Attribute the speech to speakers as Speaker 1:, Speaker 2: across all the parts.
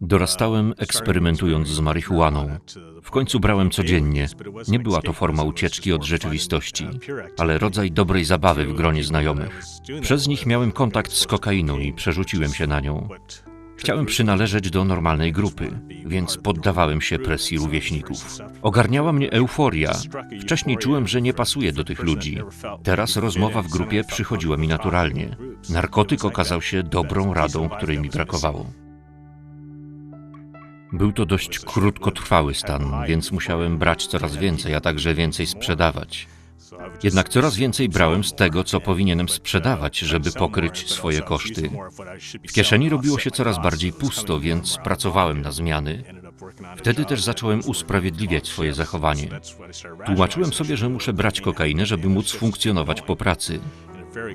Speaker 1: Dorastałem eksperymentując z marihuaną. W końcu brałem codziennie. Nie była to forma ucieczki od rzeczywistości, ale rodzaj dobrej zabawy w gronie znajomych. Przez nich miałem kontakt z kokainą i przerzuciłem się na nią. Chciałem przynależeć do normalnej grupy, więc poddawałem się presji rówieśników. Ogarniała mnie euforia. Wcześniej czułem, że nie pasuję do tych ludzi. Teraz rozmowa w grupie przychodziła mi naturalnie. Narkotyk okazał się dobrą radą, której mi brakowało. Był to dość krótkotrwały stan, więc musiałem brać coraz więcej, a także więcej sprzedawać. Jednak coraz więcej brałem z tego, co powinienem sprzedawać, żeby pokryć swoje koszty. W kieszeni robiło się coraz bardziej pusto, więc pracowałem na zmiany. Wtedy też zacząłem usprawiedliwiać swoje zachowanie. Tłumaczyłem sobie, że muszę brać kokainę, żeby móc funkcjonować po pracy.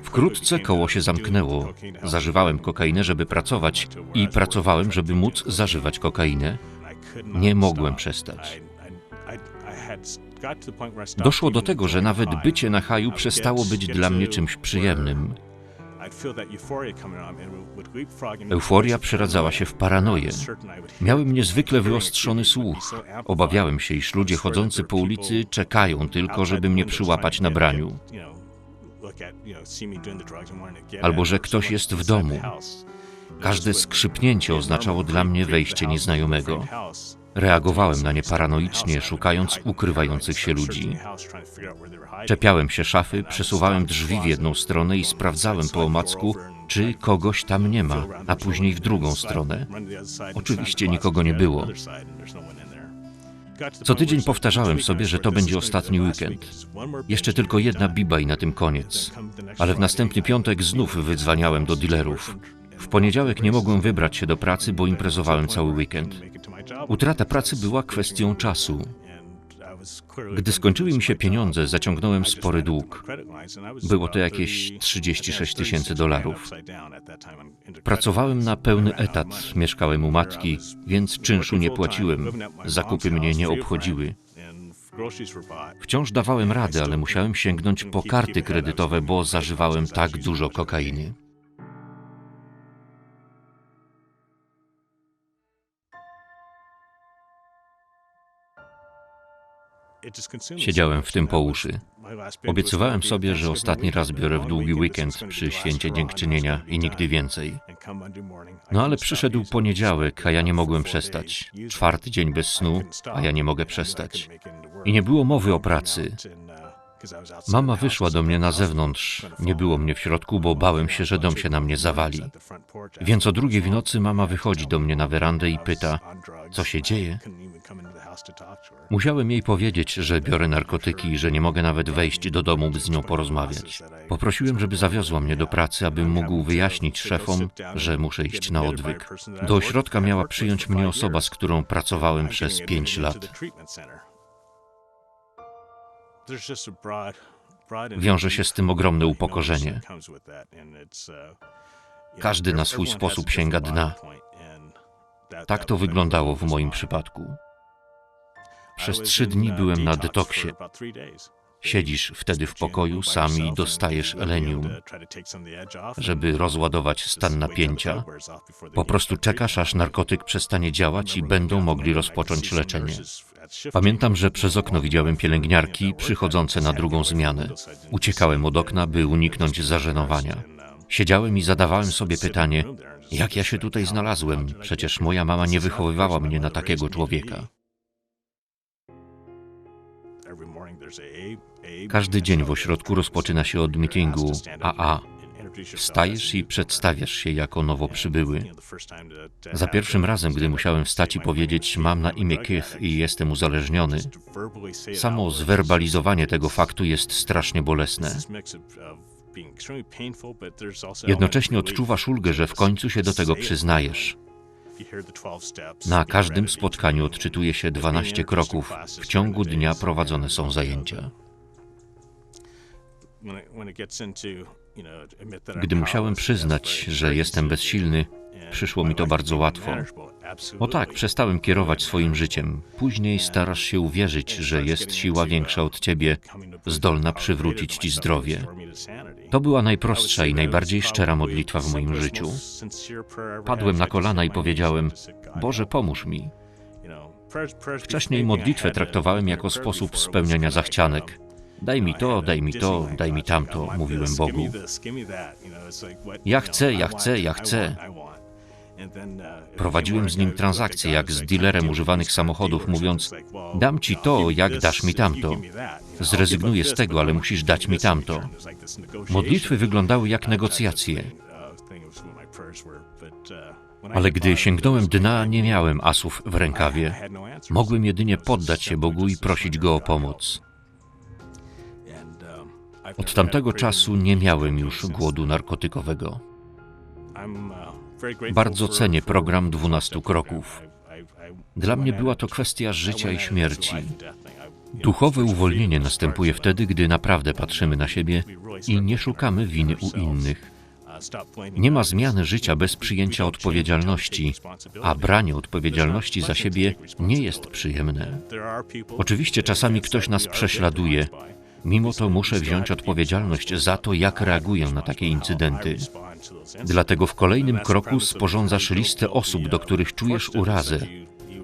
Speaker 1: Wkrótce koło się zamknęło. Zażywałem kokainę, żeby pracować i pracowałem, żeby móc zażywać kokainę. Nie mogłem przestać. Doszło do tego, że nawet bycie na haju przestało być dla mnie czymś przyjemnym. Euforia przeradzała się w paranoję. Miałem niezwykle wyostrzony słuch. Obawiałem się, iż ludzie chodzący po ulicy czekają tylko, żeby mnie przyłapać na braniu. Albo że ktoś jest w domu. Każde skrzypnięcie oznaczało dla mnie wejście nieznajomego. Reagowałem na nie paranoicznie, szukając ukrywających się ludzi. Czepiałem się szafy, przesuwałem drzwi w jedną stronę i sprawdzałem po omacku, czy kogoś tam nie ma, a później w drugą stronę. Oczywiście nikogo nie było. Co tydzień powtarzałem sobie, że to będzie ostatni weekend. Jeszcze tylko jedna biba i na tym koniec. Ale w następny piątek znów wydzwaniałem do dealerów. W poniedziałek nie mogłem wybrać się do pracy, bo imprezowałem cały weekend. Utrata pracy była kwestią czasu. Gdy skończyły mi się pieniądze, zaciągnąłem spory dług. Było to jakieś 36 tysięcy dolarów. Pracowałem na pełny etat, mieszkałem u matki, więc czynszu nie płaciłem, zakupy mnie nie obchodziły. Wciąż dawałem radę, ale musiałem sięgnąć po karty kredytowe, bo zażywałem tak dużo kokainy. Siedziałem w tym po uszy. Obiecywałem sobie, że ostatni raz biorę w długi weekend przy święcie dziękczynienia i nigdy więcej. No ale przyszedł poniedziałek, a ja nie mogłem przestać. Czwarty dzień bez snu, a ja nie mogę przestać. I nie było mowy o pracy. Mama wyszła do mnie na zewnątrz. Nie było mnie w środku, bo bałem się, że dom się na mnie zawali. Więc o drugiej w nocy mama wychodzi do mnie na werandę i pyta, co się dzieje? Musiałem jej powiedzieć, że biorę narkotyki i że nie mogę nawet wejść do domu, by z nią porozmawiać. Poprosiłem, żeby zawiozła mnie do pracy, abym mógł wyjaśnić szefom, że muszę iść na odwyk. Do ośrodka miała przyjąć mnie osoba, z którą pracowałem przez pięć lat. Wiąże się z tym ogromne upokorzenie. Każdy na swój sposób sięga dna. Tak to wyglądało w moim przypadku. Przez trzy dni byłem na detoksie. Siedzisz wtedy w pokoju sam i dostajesz elenium, żeby rozładować stan napięcia. Po prostu czekasz, aż narkotyk przestanie działać i będą mogli rozpocząć leczenie. Pamiętam, że przez okno widziałem pielęgniarki przychodzące na drugą zmianę. Uciekałem od okna, by uniknąć zażenowania. Siedziałem i zadawałem sobie pytanie, jak ja się tutaj znalazłem? Przecież moja mama nie wychowywała mnie na takiego człowieka. Każdy dzień w ośrodku rozpoczyna się od meetingu AA. Wstajesz i przedstawiasz się jako nowo przybyły. Za pierwszym razem, gdy musiałem wstać i powiedzieć, mam na imię Keith i jestem uzależniony, samo zwerbalizowanie tego faktu jest strasznie bolesne. Jednocześnie odczuwasz ulgę, że w końcu się do tego przyznajesz. Na każdym spotkaniu odczytuje się 12 kroków. W ciągu dnia prowadzone są zajęcia. Gdy musiałem przyznać, że jestem bezsilny, Przyszło mi to bardzo łatwo. O tak, przestałem kierować swoim życiem. Później starasz się uwierzyć, że jest siła większa od ciebie, zdolna przywrócić ci zdrowie. To była najprostsza i najbardziej szczera modlitwa w moim życiu. Padłem na kolana i powiedziałem: Boże, pomóż mi. Wcześniej modlitwę traktowałem jako sposób spełniania zachcianek. Daj mi to, daj mi to, daj mi tamto, mówiłem Bogu. Ja chcę, ja chcę, ja chcę. Prowadziłem z nim transakcje jak z dealerem używanych samochodów, mówiąc: Dam ci to, jak dasz mi tamto. Zrezygnuję z tego, ale musisz dać mi tamto. Modlitwy wyglądały jak negocjacje. Ale gdy sięgnąłem dna, nie miałem asów w rękawie. Mogłem jedynie poddać się Bogu i prosić Go o pomoc. Od tamtego czasu nie miałem już głodu narkotykowego. Bardzo cenię program 12 kroków. Dla mnie była to kwestia życia i śmierci. Duchowe uwolnienie następuje wtedy, gdy naprawdę patrzymy na siebie i nie szukamy winy u innych. Nie ma zmiany życia bez przyjęcia odpowiedzialności, a branie odpowiedzialności za siebie nie jest przyjemne. Oczywiście czasami ktoś nas prześladuje, mimo to muszę wziąć odpowiedzialność za to, jak reaguję na takie incydenty. Dlatego w kolejnym kroku sporządzasz listę osób, do których czujesz urazę.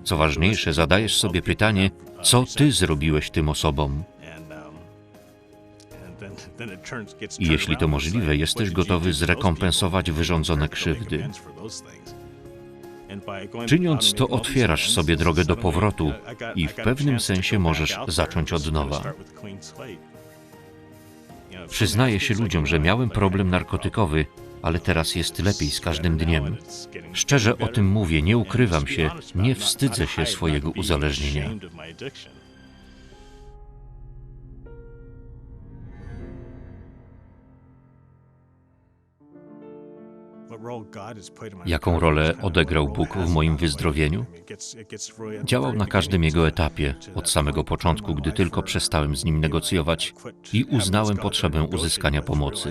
Speaker 1: Co ważniejsze, zadajesz sobie pytanie, co ty zrobiłeś tym osobom. I jeśli to możliwe, jesteś gotowy zrekompensować wyrządzone krzywdy. Czyniąc to, otwierasz sobie drogę do powrotu i w pewnym sensie możesz zacząć od nowa. Przyznaję się ludziom, że miałem problem narkotykowy, ale teraz jest lepiej z każdym dniem. Szczerze o tym mówię, nie ukrywam się, nie wstydzę się swojego uzależnienia. Jaką rolę odegrał Bóg w moim wyzdrowieniu? Działał na każdym jego etapie, od samego początku, gdy tylko przestałem z nim negocjować i uznałem potrzebę uzyskania pomocy.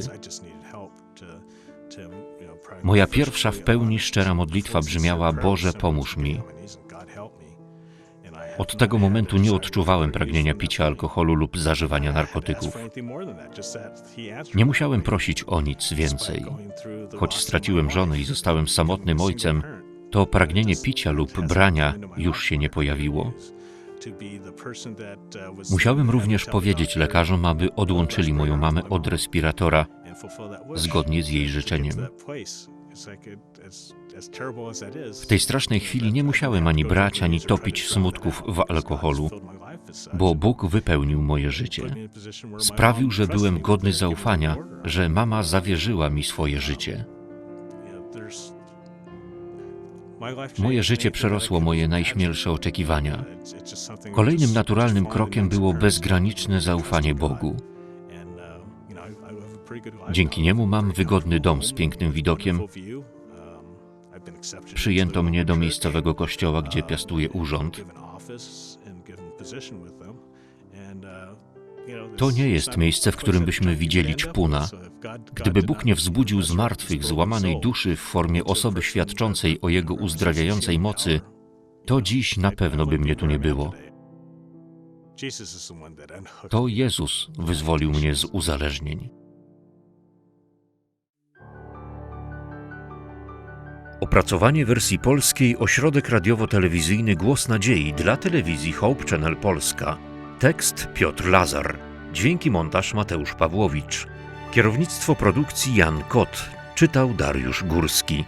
Speaker 1: Moja pierwsza w pełni szczera modlitwa brzmiała: Boże, pomóż mi. Od tego momentu nie odczuwałem pragnienia picia alkoholu lub zażywania narkotyków. Nie musiałem prosić o nic więcej. Choć straciłem żonę i zostałem samotnym ojcem, to pragnienie picia lub brania już się nie pojawiło. Musiałem również powiedzieć lekarzom, aby odłączyli moją mamę od respiratora zgodnie z jej życzeniem. W tej strasznej chwili nie musiałem ani brać, ani topić smutków w alkoholu, bo Bóg wypełnił moje życie. Sprawił, że byłem godny zaufania, że mama zawierzyła mi swoje życie. Moje życie przerosło moje najśmielsze oczekiwania. Kolejnym naturalnym krokiem było bezgraniczne zaufanie Bogu. Dzięki niemu mam wygodny dom z pięknym widokiem. Przyjęto mnie do miejscowego kościoła, gdzie piastuję urząd. To nie jest miejsce, w którym byśmy widzieli ćpuna. Gdyby Bóg nie wzbudził z martwych, złamanej duszy w formie osoby świadczącej o Jego uzdrawiającej mocy, to dziś na pewno by mnie tu nie było. To Jezus wyzwolił mnie z uzależnień. Opracowanie wersji polskiej Ośrodek Radiowo-Telewizyjny Głos Nadziei dla telewizji Hope Channel Polska. Tekst Piotr Lazar. Dźwięki montaż Mateusz Pawłowicz. Kierownictwo produkcji Jan Kot. Czytał Dariusz Górski.